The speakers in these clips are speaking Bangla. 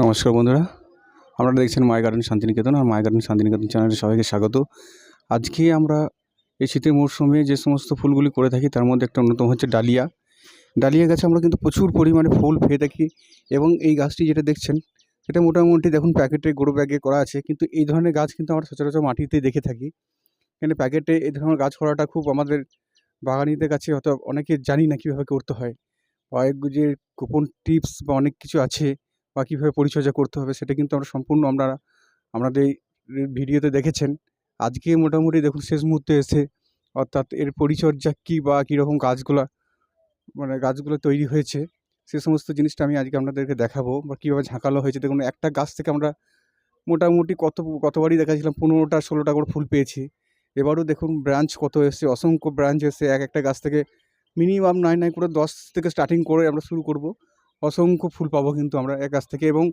নমস্কার বন্ধুরা। আপনারা দেখছেন মাই গার্ডেন শান্তিনিকেতন আর মাই গার্ডেন শান্তিনিকেতন চ্যানেলে সবাইকে স্বাগত। আজকে আমরা এই শীতের মরশুমে যে সমস্ত ফুলগুলি করে থাকি, তার মধ্যে একটা অন্যতম হচ্ছে ডালিয়া। ডালিয়া গাছে আমরা কিন্তু প্রচুর পরিমাণে ফুল পেয়ে থাকি এবং এই গাছটি যেটা দেখছেন, এটা মোটামুটি দেখুন প্যাকেটে গরু ব্যাগে করা আছে, কিন্তু এই ধরনের গাছ কিন্তু আমরা সচরাচর মাটিতে দেখে থাকি। এখানে প্যাকেটে এই ধরনের গাছ করাটা খুব আমাদের বাগানিদের কাছে হয়তো অনেকে জানি না কীভাবে করতে হয়। কয়েক যে গোপন টিপস বা অনেক কিছু আছে। বা কীভাবে পরিচর্যা করতে হবে সেটা কিন্তু আমরা সম্পূর্ণ আমরা, আমাদের ভিডিওতে দেখেছেন। আজকে মোটামুটি দেখুন শেষ মুহূর্তে এসে অর্থাৎ এর পরিচর্যা কী বা কীরকম গাছগুলা মানে গাছগুলো তৈরি হয়েছে, সে সমস্ত জিনিসটা আমি আজকে আপনাদেরকে দেখাবো বা কীভাবে ঝাঁকালো হয়েছে। দেখুন একটা গাছ থেকে আমরা মোটামুটি কত, কতবারই দেখাছিলাম পনেরোটা, ষোলোটা করে ফুল পেয়েছি। এবারও দেখুন ব্রাঞ্চ কত এসছে, অসংখ্য ব্রাঞ্চ এসছে, এক একটা গাছ থেকে মিনিমাম নয় নয় করে দশ থেকে স্টার্টিং করে আমরা শুরু করব। অসংখ্য ফুল পাবো কিন্তু আমরা এক গাছ থেকে এবং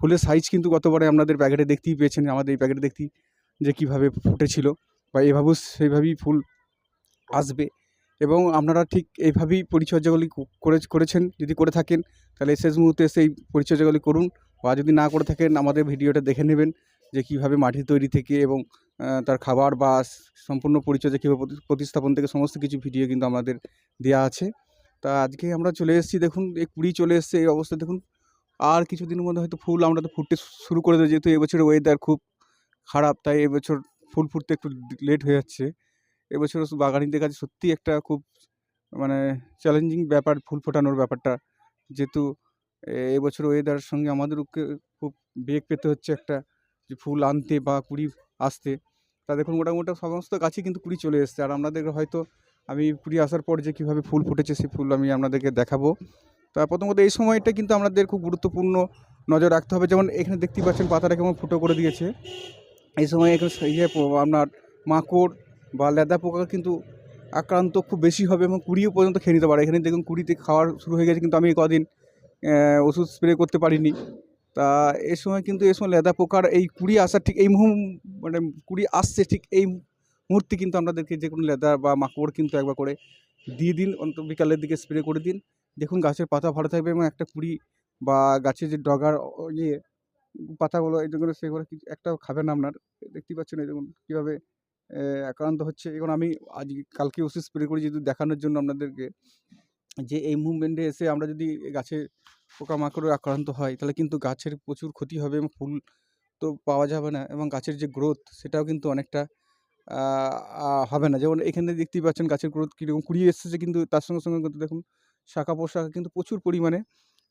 ফুলের সাইজ কিন্তু গতবারে আপনাদের প্যাকেটে দেখতেই পেয়েছেন, আমাদের এই প্যাকেটে দেখতেই যে কীভাবে ফুটেছিল বা এভাবেও সেইভাবেই ফুল আসবে এবং আপনারা ঠিক এইভাবেই পরিচর্যাগুলি করে, করেছেন, যদি করে থাকেন তাহলে শেষ মুহূর্তে সেই পরিচর্যাগুলি করুন বা যদি না করে থাকেন আমাদের ভিডিওটা দেখে নেবেন যে কীভাবে মাটি তৈরি থেকে এবং তার খাবার বা সম্পূর্ণ পরিচর্যা কীভাবে প্রতিস্থাপন থেকে সমস্ত কিছু ভিডিও কিন্তু আমাদের দেওয়া আছে। তা আজকে আমরা চলে এসেছি, দেখুন, এই কুড়ি চলে এসছে, এই অবস্থা দেখুন। আর কিছুদিনের মধ্যে হয়তো ফুল আমরা তো ফুটতে শুরু করে দেবো, যেহেতু এবছর ওয়েদার খুব খারাপ, তাই এবছর ফুল ফুটতে একটু লেট হয়ে যাচ্ছে। এবছর বাগানিদের কাছে সত্যিই একটা খুব মানে চ্যালেঞ্জিং ব্যাপার, ফুল ফোটানোর ব্যাপারটা। যেহেতু এবছর ওয়েদারের সঙ্গে আমাদেরকে খুব বেগ পেতে হচ্ছে একটা, যে ফুল আনতে বা কুড়ি আসতে। তা দেখুন, মোটামুটি সমস্ত গাছই কিন্তু কুড়ি চলে এসছে। আর আমাদের হয়তো আমি কুড়ি আসার পর যে কীভাবে ফুল ফুটেছে সেই ফুল আমি আপনাদেরকে দেখাবো। তা প্রথমত এই সময়টা কিন্তু আমাদের খুব গুরুত্বপূর্ণ নজর রাখতে হবে। যেমন এখানে দেখতেই পাচ্ছেন পাতাটা কেমন ফুটো করে দিয়েছে। এই সময় এখানে ইয়ে আপনার মাকড় বা লেদা পোকা কিন্তু আক্রান্ত খুব বেশি হবে এবং কুড়িও পর্যন্ত খেয়ে নিতে পারে। এখানে দেখুন কুড়িতে খাওয়ার শুরু হয়ে গেছে কিন্তু আমি কদিন ওষুধ স্প্রে করতে পারিনি। তা এ সময় কিন্তু এ সময় লেদা পোকার এই কুড়ি আসার ঠিক এই মুহূ মানে কুড়ি আসছে ঠিক এই মুহূর্তে কিন্তু আপনাদেরকে যে কোনো লেদার বা মাকড় কিন্তু একবার করে দিয়ে দিন অন্তত বিকালের দিকে স্প্রে করে দিন। দেখুন গাছের পাতা ভালো থাকবে এবং একটা কুড়ি বা গাছের যে ডগার ইয়ে পাতাগুলো এই যেগুলো সেগুলো কিছু একটাও খাবে না আপনার। দেখতেই পাচ্ছেন এই দেখুন কীভাবে আক্রান্ত হচ্ছে। এখন আমি আজ কালকে ওষুধ স্প্রে করি যেহেতু দেখানোর জন্য আপনাদেরকে। যে এই মুভমেন্টে এসে আমরা যদি গাছে পোকামাকড়ে আক্রান্ত হয়, তাহলে কিন্তু গাছের প্রচুর ক্ষতি হবে এবং ফুল তো পাওয়া যাবে না এবং গাছের যে গ্রোথ সেটাও কিন্তু অনেকটা হবে না। যেমন এখানে দেখতেই পাচ্ছেন গাছের গ্রোথ কীরকম কুড়িয়ে এসেছে, কিন্তু তার সঙ্গে সঙ্গে কিন্তু দেখুন শাখা পোশাখা কিন্তু প্রচুর পরিমাণে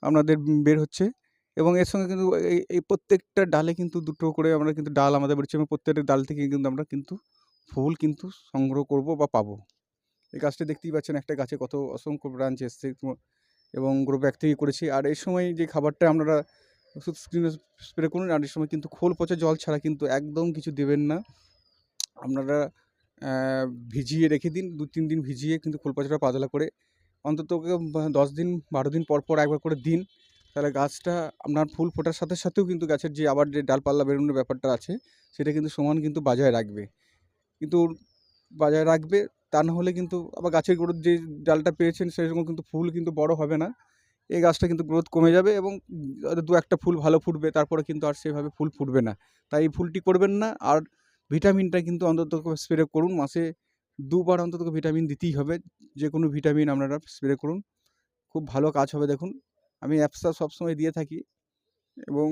আপনাদের বের হচ্ছে। এবং এর সঙ্গে কিন্তু এই প্রত্যেকটা ডালে কিন্তু দুটো করে আমরা কিন্তু ডাল আমাদের বেরোচ্ছে এবং প্রত্যেকটা ডাল থেকে কিন্তু আমরা কিন্তু ফুল কিন্তু সংগ্রহ করব বা পাবো। এই গাছটা দেখতেই পাচ্ছেন একটা গাছে কত অসংখ্য ব্রাঞ্চ এসছে এবং গ্রো ব্যাগ থেকে করেছি। আর এই সময় যে খাবারটা আপনারা ওষুধ স্ক্রিনে স্প্রে করুন, আর এই সময় কিন্তু খোল পচা জল ছাড়া কিন্তু একদম কিছু দেবেন না। আপনারা ভিজিয়ে রেখে দিন, দু তিন দিন ভিজিয়ে কিন্তু খোল পচাটা পাতলা করে, অন্তত দশ দিন, বারো দিন পর পর একবার করে দিন। তাহলে গাছটা, আপনার ফুল ফোটার সাথে সাথেও কিন্তু গাছের যে আবার যে ডালপাল্লা বেরোনোর ব্যাপারটা আছে, সেটা কিন্তু সমান কিন্তু বজায় রাখবে। কিন্তু বজায় রাখবে, তা না হলে কিন্তু আবার গাছের গ্রোথ যে ডালটা পেয়েছেন, সেরকম কিন্তু ফুল কিন্তু বড় হবে না। এই গাছটা কিন্তু গ্রোথ কমে যাবে এবং দু একটা ফুল ভালো ফুটবে, তারপরে কিন্তু আর সেভাবে ফুল ফুটবে না। তাই এই ফুলটি করবেন না, আর ভিটামিনটা কিন্তু অন্তত স্প্রে করুন। মাসে দুবার অন্তত ভিটামিন দিতেই হবে। যে কোনো ভিটামিন আপনারা স্প্রে করুন। খুব ভালো কাজ হবে দেখুন। আমি অ্যাপসা সবসময় দিয়ে থাকি এবং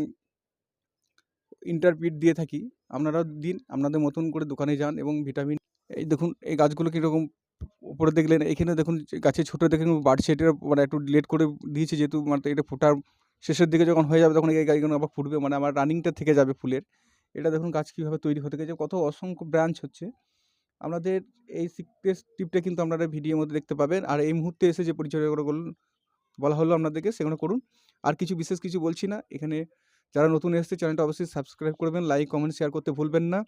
ইন্টারপিট দিয়ে থাকি। আপনারাও দিন, আপনাদের মতন করে দোকানে যান এবং ভিটামিন এই দেখুন, এই গাছগুলো কীরকম উপরে দেখলেন, এখানে দেখুন গাছে ছোটো দেখুন বাড়ছে এটা মানে একটু লেট করে দিয়েছে যেহেতু মানে এটা ফোটার শেষের দিকে যখন হয়ে যাবে তখন এই গাছগুলো আবার ফুটবে। মানে আমার রানিংটা থেকে যাবে ফুলের। এটা দেখুন গাছ কীভাবে তৈরি হতে গেছে, কত অসংখ্য ব্রাঞ্চ হচ্ছে। আমাদের এই সিক্রেস টিপটা কিন্তু আপনারা ভিডিওর মধ্যে দেখতে পাবেন। আর এই মুহূর্তে এসে যে পরিচর্যাগুলো বলা হলো আপনাদেরকে সেগুলো করুন। আর কিছু বিশেষ কিছু বলছি না, এখানে যারা নতুন এসেছে চ্যানেলটা অবশ্যই সাবস্ক্রাইব করবেন লাইক কমেন্ট শেয়ার করতে ভুলবেন না।